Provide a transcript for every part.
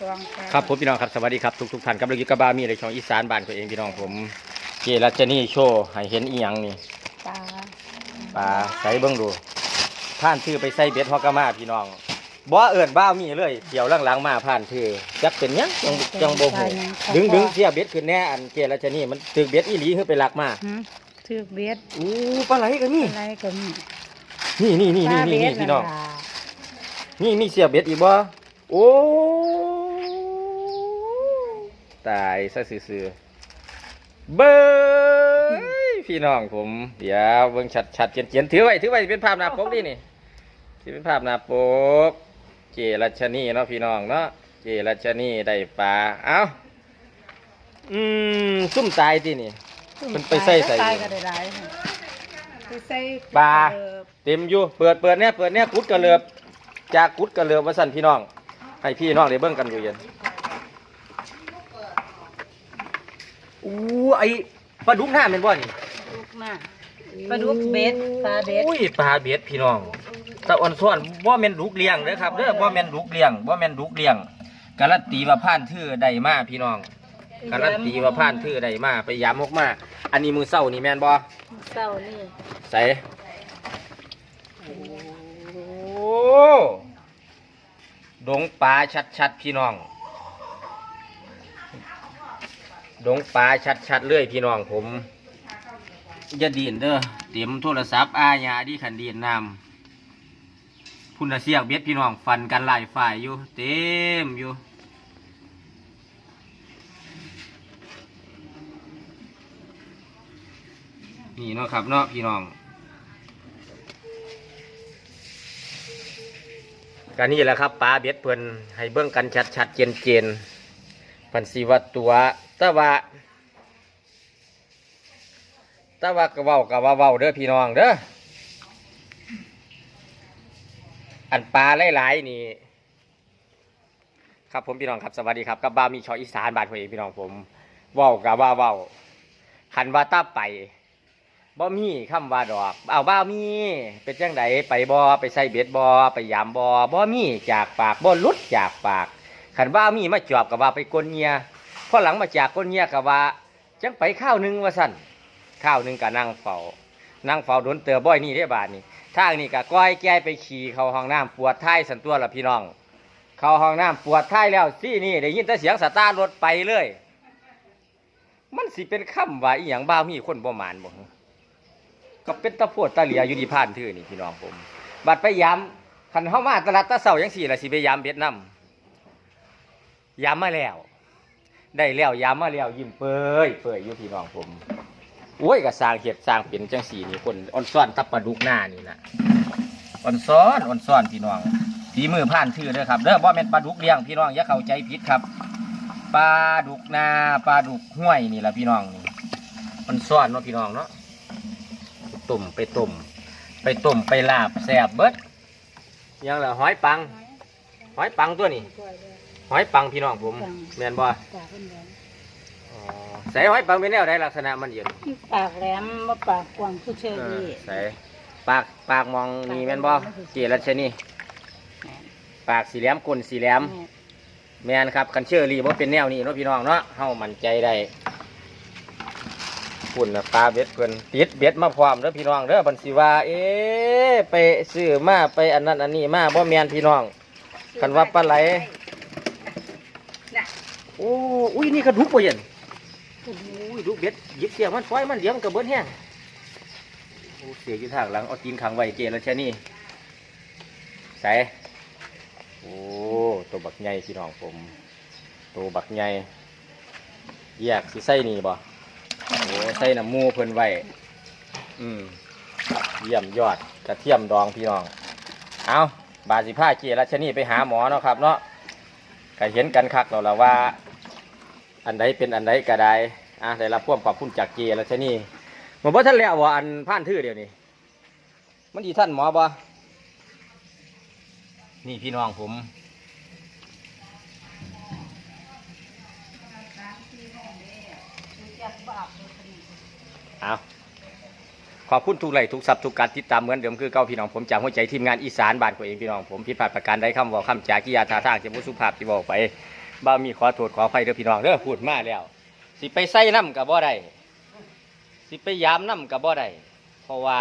ตวงค่ะครับผมพี่น้องครับสวัสดีครับทุกทุกๆท่านกับเราอยู่กับบามีในช่องอีสานบ้านตัวเองพี่น้องผมเจรัชนีโชว์ให้เห็นอีหยังนี่ปลาปลาใส่เบิ้งดูผ่านชื่อไปใส่เบ็ดฮอกกามาพี่น้องบ่เอิญบ้ามีเลยเกี่ยวหลังๆมาผ่านชื่อจักเป็นหยังจังจังโบหูดึงดึงเสียเบ็ดขึ้นแน่อันเจรัชนีมันตึกเบ็ดอีหลีคือไปหลักมาหืมถือเบ็ดอู้ปลาไหลก็มีอะไรก็มีนี่นี่นี่ปนี่ลานี่เบ็นี่ดพี่น้องล่ะนี่มีเสียเบ็ดอีกบ่โอ้ ตายซะซื่อๆเบ้ยพี่น้องผมเดี๋ยวเบิ่งชัดชัดๆเจียนเจียนๆถือไว้ถือไว้เป็นภาพหน้าปกดินี่ที่เป็นภาพหน้าปก เจรัชนีเนาะพี่น้องเนาะเจรัชนีได้ปลาเอ้าอืมซุ่มตายที่นี่เพิ่นไปใส่ใส่ ตายก็ได้หลายค่ะไปใส่ปลา เออเต็มอยู่เปิดเปิดเนี่ยเปิดเนี่ยกุดกระเลือบจากกุดกระเลือบมาสั่นพี่น้อง ให้พี่น้องได้เบิ่งกันอยู่เย็น อู้ไอปลาดุกหน้าเป็นบ่นี่ลูกหน้า ปลาดุกเบ็ดปลาเบ็ด อุ้ยปลาเบ็ดพี่น้องตะอ่อนซ้อนบ่แม่นดุกเลี้ยงเด้อครับเด้อบ่แม่นดุกเลี้ยงบ่แม่นดุกเลี้ยงการันตีว่าผ่านทื่อได้มาพี่น้องการันตีว่าผ่านทื่อได้มาไปย้ำมกมาอันนี้มือเศร้านี่แม่นบ่เศร้านี่ใส่โอ้ดงปลาชัดๆพี่น้อง ดงปลาชัดๆเลยพี่น้องผมอย่าดีนเด้อเตรียมโทรศัพท์อาญาดีขันดีนนำพุ่นเสียกเบ็ดพี่น้องฟันกันหลายฝ่ายอยู่ เต็มอยู่นี่เนาะครับเนาะพี่น้องก็นี่แหละครับปลาเบ็ดเพิ่นให้เบิ่งกันชัดๆเจนๆพันสีว่าตัว แต่ว่าแต่ว่าก็เว้าก็ว่าเว้าเด้อพี่น้องเด้ออันปลาหลายๆนี่ครับผมพี่น้องครับสวัสดีครับกับบามีชออีสานบาทพเองพี่น้องผมเว้ากับว่าเว้าคันว่าตาไปบ่มีคำว่าดอกเอาบ้ามีเป็นจังไดไปบ่ไปใส่เบ็ดบ่ไปยามบ่บ่มีจากปากบ่ลุดจากปากขันว่ามีมาจอบกับว่าไปกลเงีย พอหลังมาจากกลเงียกับว่าจังไปข้าวหนึงว่าสั่นข้าวหนึงก็นั่งเฝ้านั่งเฝ้าโดนเตือบ่อยนี่ได้บาดนี่ทางนี่ก็ก้อยแก้ไปขี่เข้าห้องน้ำปวดท้ายสันตัวละพี่น้อง เข้าห้องน้ำปวดท้ายแล้วซี่นี่ได้ยินแต่เสียงสตาร์รถไปเลย มันสิเป็นคำว่าอีหยังบ้ามีคนบ่หมานบ่ก็เป็นตะโพดตะเหลียอยู่ที่ผ่านทื่อนี่พี่น้องผม บัดไปย้ำคันเข้ามาตลาดตะเสายังสี่ละสิไปย้ำเบ็ดน้ำย้ำมาแล้ว ได้แล้วย้ำมาแล้วยิ้มเปยเปยอยู่พี่น้องผมโอ้ยก็สร้างเห็ดสร้างเป็นจังสีนี่คนอ่อนซ้อนตับปลาดุกหน้านี่นะอ่อนซ้อนอ่อนซ้อนพี่น้องฝีมือผ่านทื่อเด้อครับเด้อบ่แม่นปลาดุกเลี้ยงพี่น้องอย่าเข้าใจผิดครับปลาดุกนาปลาดุกห้วยนี่แหละพี่น้องนี่อ่อนซ้อนเนาะพี่น้องเนาะต้มไปต้มไปต้มไปลาบแซ่บเบิดยังเหละหอยปังหอยปังตัวนี้ หอยปังพี่น้องผมแม่นบ่ปากเพิ่นแหลมอ๋อใส่หอยปังเป็นแนวใดลักษณะมันเย็นปากแหลมบ่ปากกว้างคือเชอเออรี่ใส่ปากปากมองนี่แม่นบ่เจรัชนี่ปากสีแหลมก้นสีแหลม แม่นครับคันเชื่อรีว่าเป็นแนวนี้เนาะพี่น้องเนาะเฮามั่นใจได้ปุ่นน่ะปลาเบ็ดเพิ่นติดเบ็ดมาพร้อมเด้อพี่น้องเด้อบันสิว่า เอ๊ะไปซื้อมาไปอันนั้นอันนี้มาบ่แม่นพี่น้อง คันว่าปลาไหล โอ้อุ้ยนี่กระดูกบ่เย็นโอ้ยดูกเบ็ดยิบเสียมันฟอยมันเดี๋ยวมันก็เบิดแห้งโอ้เสียอยู่ทางหลังเอาตีนขังไว้เจแล้วใช่นี่ใส่โอ้ตัวบักใหญ่พี่น้องผมตัวบักใหญ่แยกสิใส่นี่บ่โอ้ใส่น้ำมูเพิ่นไว้อืมเยี่ยมยอดกระเทียมดองพี่น้องเอาบาสิผ้าเจรัชนีไปหาหมอเนาะครับเนาะ ก็เห็นกันคักแล้วล่ะว่า อันใดเป็นอันใดก็ได้อะได้รับความขอบคุณจากเจรัชนีหมอบ่ท่านแล้วว่าอันผ่านทื่อเดียวนี้ มันดีท่านหมอบ่นี่พี่น้องผมเอา ขอบคุณทุกไลค์ทุกซับทุกการติดตามเหมือนเดิมคือเก้าพี่น้องผมจากหัวใจทีมงานอีสานบ้านตัวเองพี่น้องผมผิดพลาดประการใดคำเว่าคำจากกิยาท่าทางเจ้าสุภาพที่บอกไปบ่าวมีขอโทษขออภัยเด้อพี่น้องเด้อพูดมาแล้ว สิไปใส่น้ำกับบ่ได้สิไปยามน้ำกับบ่ได้เพราะว่า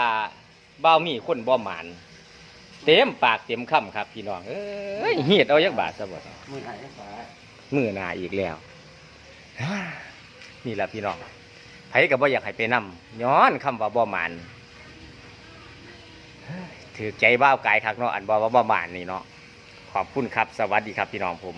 บ่าวมีคนบ่หมานเต็มปากเต็มคำครับ พี่น้องเอ้ยเฮียดเอายักบาทซะบ่มือไหนฝามือหนาอีกแล้วนี่แหละพี่น้อง ไผก็บ่อยากให้ไปนํย้อนคำว่าบ่หมานถือใจบ้าวกายคักเนาะอันบ่ว่าบ่หมานนี่เนาะขอบคุณครับสวัสดีครับพี่น้องผม